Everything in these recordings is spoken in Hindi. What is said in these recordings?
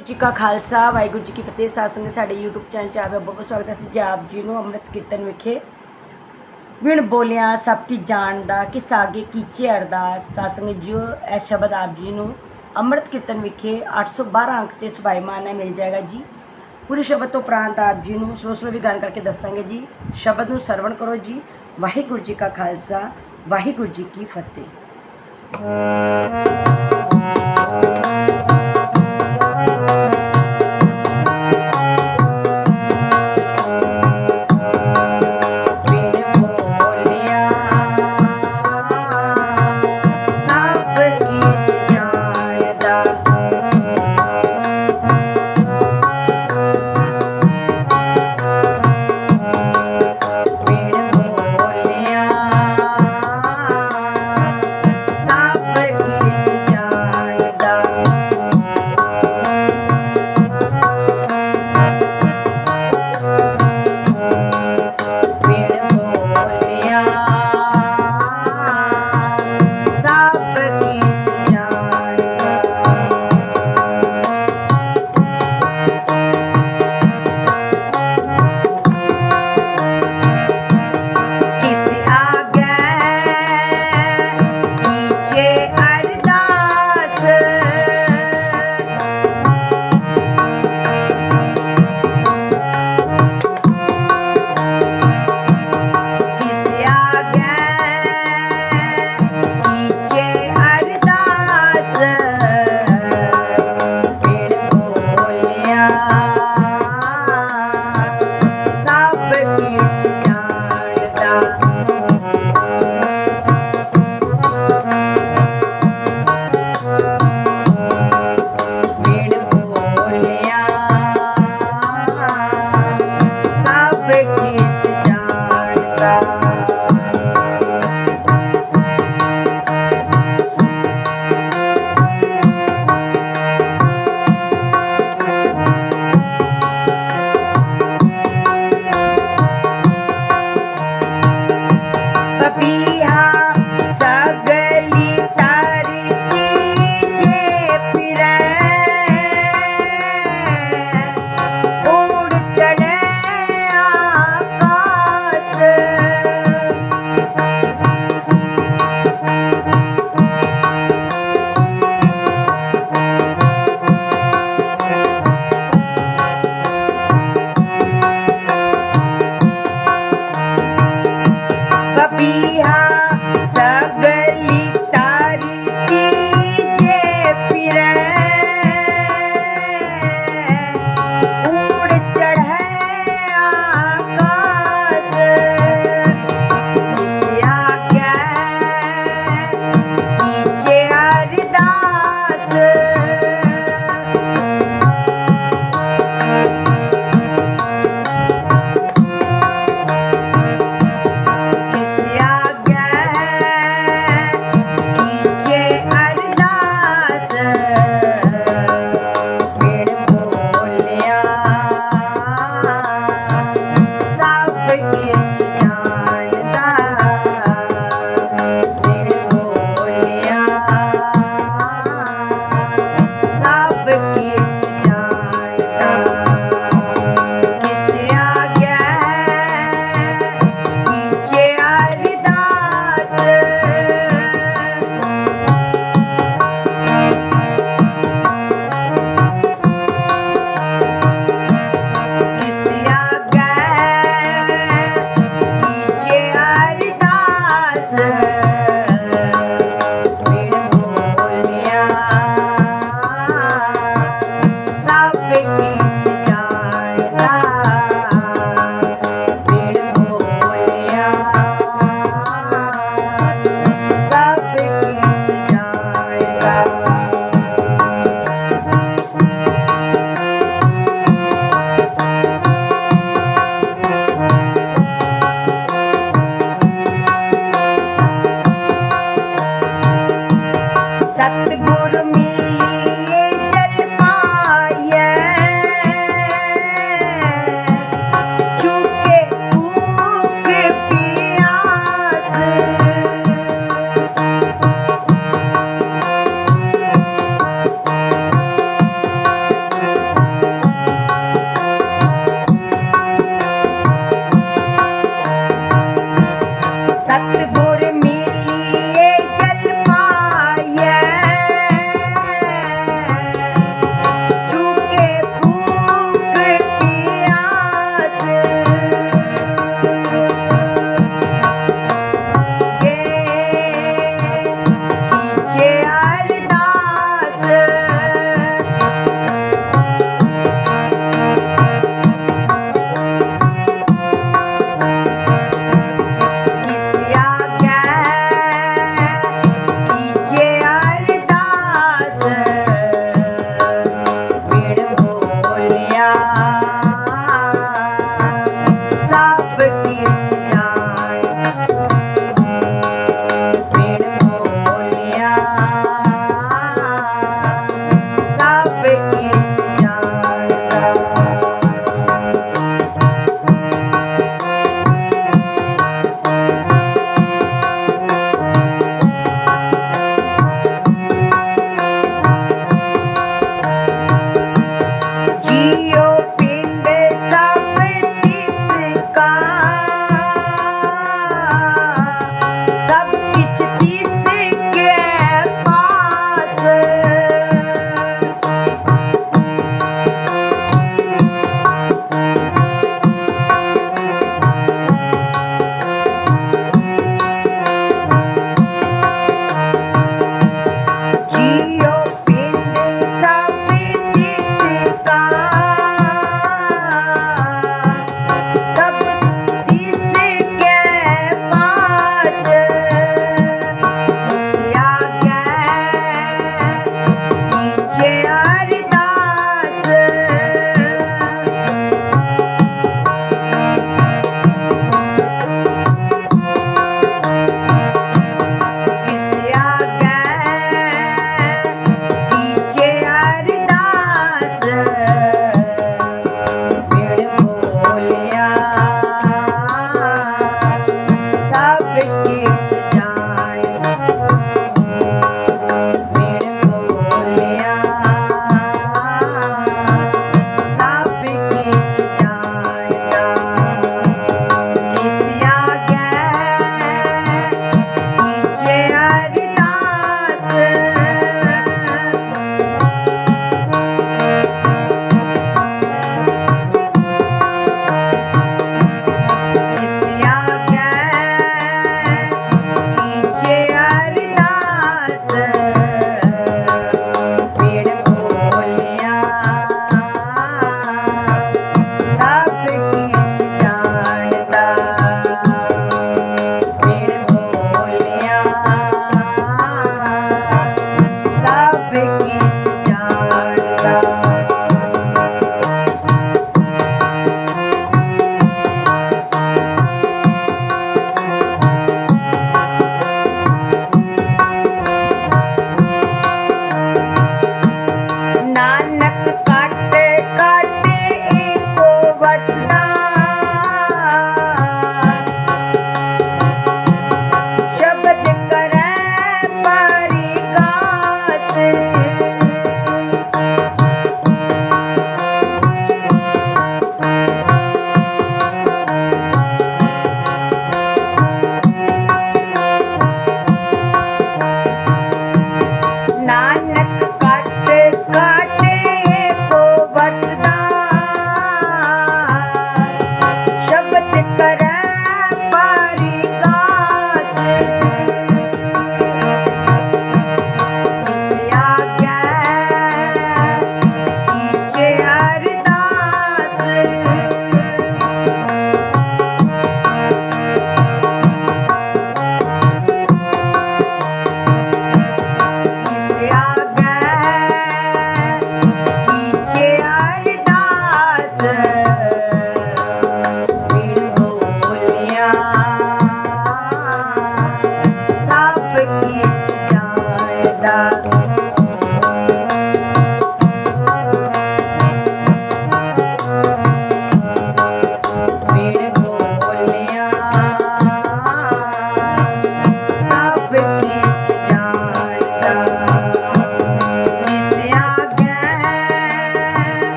ਜੀ ਕਾ ਖਾਲਸਾ, ਵਾਹਿਗੁਰੂ ਜੀ ਕੀ ਫਤਿਹ। ਸਾਧ ਸਾਡੇ YouTube ਚੈਨਲ 'ਚ ਆਪਦਾ ਬਹੁਤ ਬਹੁਤ ਸਵਾਗਤ ਹੈ। ਅਸੀਂ ਜੀ ਆਪ ਜੀ ਨੂੰ ਅੰਮ੍ਰਿਤ ਕੀਰਤਨ ਵਿਖੇ ਵਿਣ ਬੋਲਿਆ ਸਭ ਕੀ ਜਾਣਦਾ ਕਿਸ ਆਗੇ ਕੀਚੇ ਅਰਦਾਸ। ਸਾਧ ਸੰਗਤ ਜੀਓ, ਇਹ ਸ਼ਬਦ ਆਪ ਜੀ ਨੂੰ ਅੰਮ੍ਰਿਤ ਕੀਰਤਨ ਵਿਖੇ 812 ਅੰਕ ਤੇ ਸੁਭਾਈਮਾਨ ਹੈ ਮਿਲ ਜਾਏਗਾ ਜੀ। ਪੂਰੇ ਸ਼ਬਦ ਤੋਂ ਉਪਰੰਤ ਆਪ ਜੀ ਨੂੰ ਸਲੋ ਸਲੋ ਵੀ ਗਾਨ ਕਰਕੇ ਦੱਸਾਂਗੇ ਜੀ। ਸ਼ਬਦ ਨੂੰ ਸਰਵਣ ਕਰੋ ਜੀ। ਵਾਹਿਗੁਰੂ ਜੀ ਕਾ ਖਾਲਸਾ, ਵਾਹਿਗੁਰੂ ਜੀ ਕੀ ਫਤਿਹ। Thank you.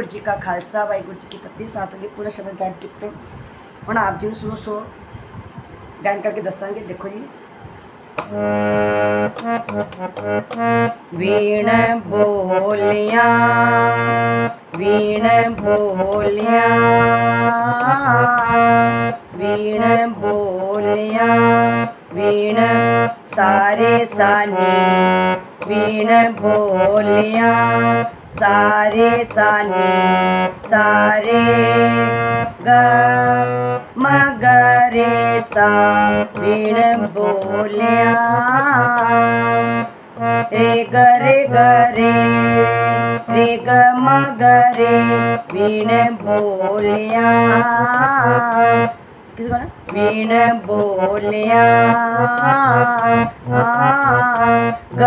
ਕਾ ਖਾਲਸਾ ਵਾਹਿਗੁਰੂ ਜੀ ਕੀ ਫਤਿਹ ਸਾਸ ਦੇ ਪੂਰਾ ਸ਼ਬਦ ਗਾਇਨ ਕੀਤੇ ਹੁਣ ਆਪ ਜੀ ਨੂੰ ਸੁਣੋ ਸੋ ਗਾਇਨ ਕਰਕੇ ਦੱਸਾਂਗੇ ਦੇਖੋ ਜੀ ਵੀਣ ਬੋਲਿਆ ਵੀਣ ਬੋਲਿਆ ਵੀਣ ਬੋਲਿਆ ਵੀਣ ਸਾਰੇ ਸਾਨੀ बीन बोलिया, सारे सानी, सारे ग मगरे सा बीन बोलिया। रे गरे गरे रे ग मगरे बीन बोलिया। किसी को ना वीण बोलिया ग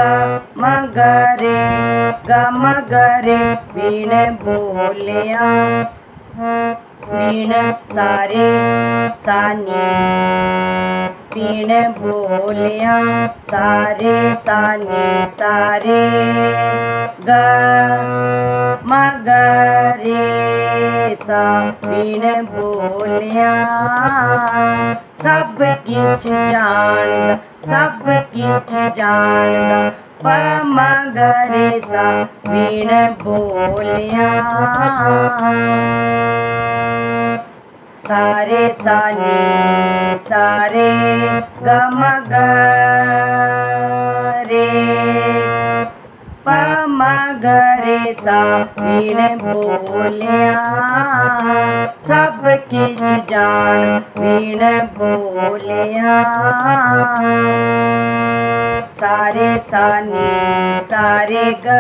म ग रे ग म ग रे वीण बोलिया वीण सारे सानी पीण बोलिया, सारे सानी सारे, ग मगरे सा पीण बोलिया। सब किच जान, सब किच जान मगरे सा पीण बोलिया। सारे सानी, सारे गम ग पम सा वीण बोलिया सब किछ जान वीण बोलिया। सारे सानी, सारे ग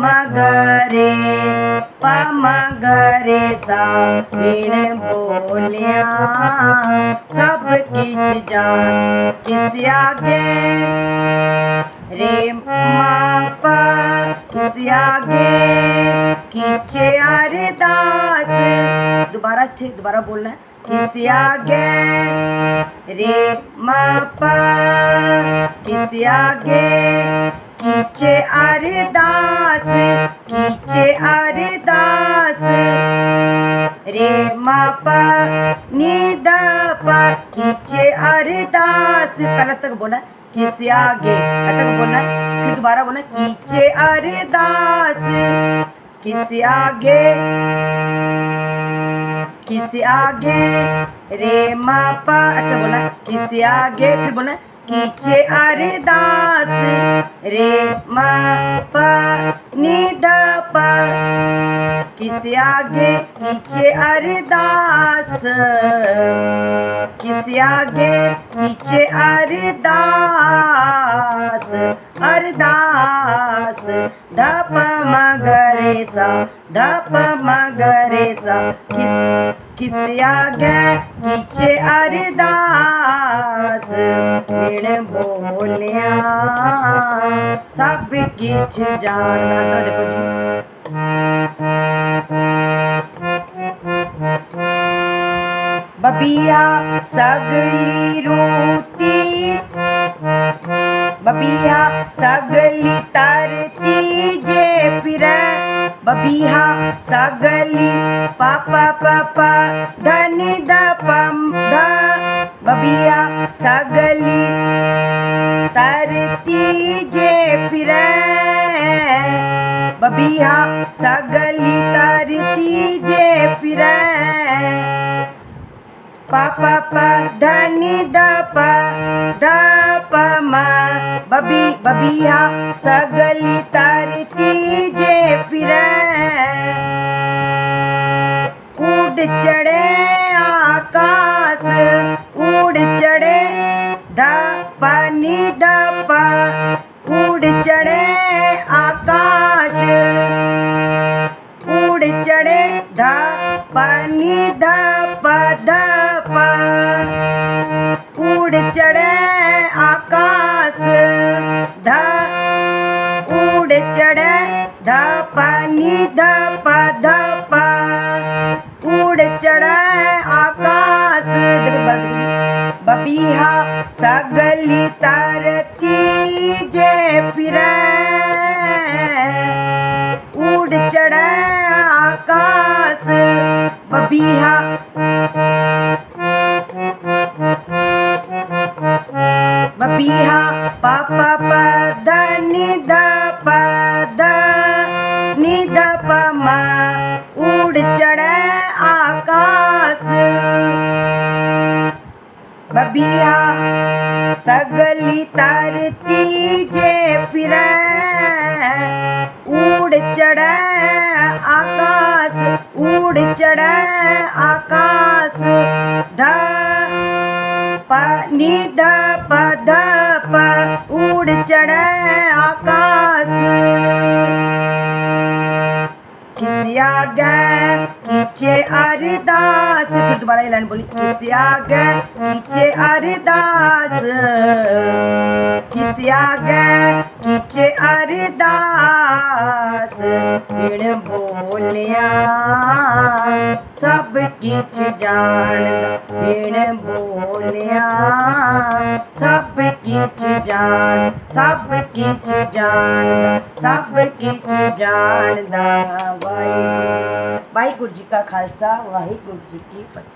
मगरे पमगरे सा वीण बोलिया, सब किछ जान किस आगे? रे माप किस आगे? किचे अरदास। दोबारा थे दोबारा बोलना है। किस आगे? रे माप किस आगे? कीचे अरदास कीचे अरदास। रे नीद पा कीचे अरदास। पहले तक बोला, किस आगे? तक बोलना फिर दोबारा बोलना कीचे अरदास। किस आगे? किस आगे? रे मापा। अच्छा बोला, किस आगे? फिर बोला कीचे अरदास रे मापा निद पा किसे आगे कीचे अरदास? किसे आगे कीचे अरदास? अरदास धप मगरे सा धप मगरे सा किस किस आगे कीचे अरदास, बिन बोलिया। सब किछ जानना तो देखो बबिया सगली रोती बबिया सगली तरती बबिया सगली, पापा पापा, धनी द पम ध बबिया सगली, तरती जे फिर। बबिया सगली, तरती जे फिर। पापा, प, धनी द प ध प म बबी बबिया सगली, तरती जे फिर। उड़ चढ़े आकाश उड़ चढ़े ध पानी द प उड़ चढ़े आकाश उड़ चढ़े ध पानी ध प ध प उड़ बड़ा है आकाश बबीहा सगली तारती जय फिर। उड़ चढ़ आकाश। बबीहा बबिया सगली तरती जे फिरै। उड़ चढ़ै आकाश, उड़ चढ़ आकाश। ध प नि ध प ध प उड़ चढ़ै आकाश। किसिया गए कीचे अरदास फिर दोबारा ये लाइन बोली किसे गए कीचे अरदास ਸਿਆਗੈ ਕੀਚੇ ਅਰਦਾਸ ਏਣ ਬੋਲਿਆ ਸਭ ਕਿਛ ਜਾਣਦਾ ਏਣ ਬੋਲਿਆ ਸਭ ਕਿਛ ਜਾਣ ਸਭ ਕਿਛ ਜਾਣ ਸਭ ਕਿਛ ਜਾਣਦਾ ਵਾਹਿਗੁਰੂ ਜੀ ਕਾ ਖਾਲਸਾ ਵਾਹਿਗੁਰੂ ਜੀ ਕੀ ਫਤਿਹ